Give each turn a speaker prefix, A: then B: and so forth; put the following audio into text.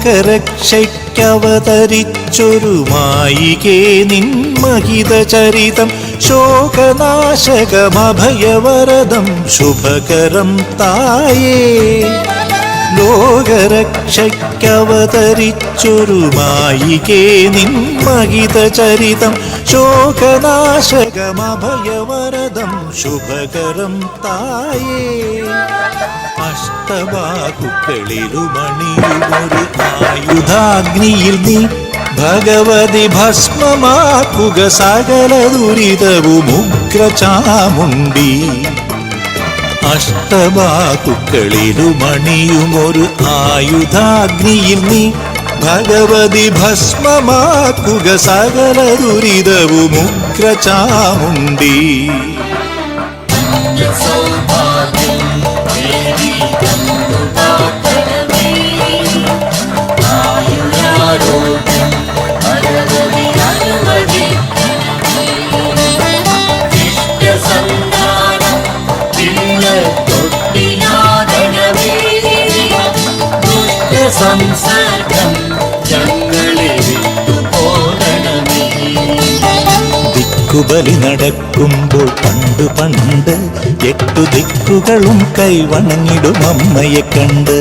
A: ലോകരക്ഷയ്ക്കവതരിച്ചൊരു മായികേ നിന്മഹിത ചരിതം ശോകനാശകമഭയവരദം. ശുഭകരം തായേ. ലോകരക്ഷയ്ക്കവതരിച്ചൊരു മായികേ നിന്മഹിത ചരിതം ശോകനാശകമഭയവരദം ശുഭകരം തായേ. അഷ്ടബാഹുക്കളിലുമണിയുമൊരു ആയുധാഗ്നിയിൽ നീ ഭഗവതി ഭസ്മമാക്കുക സകല ദുരിതവും ഉഗ്രചാമുണ്ടി അഷ്ടബാഹുക്കളിലുമണിയുമൊരു ആയുധാഗ്നിയിൽ നീ. ഭഗവതി ഭസ്മമാക്കുക സകല ദുരിതവും ഉഗ്രചാമുണ്ടി
B: വിട്ടുപോകണമേ
A: ദിക്കുബലി നടക്കുമ്പോൾ പണ്ട് പണ്ട് എട്ടു ദിക്കുകളും കൈവണങ്ങിടും അമ്മയെ കണ്ട്.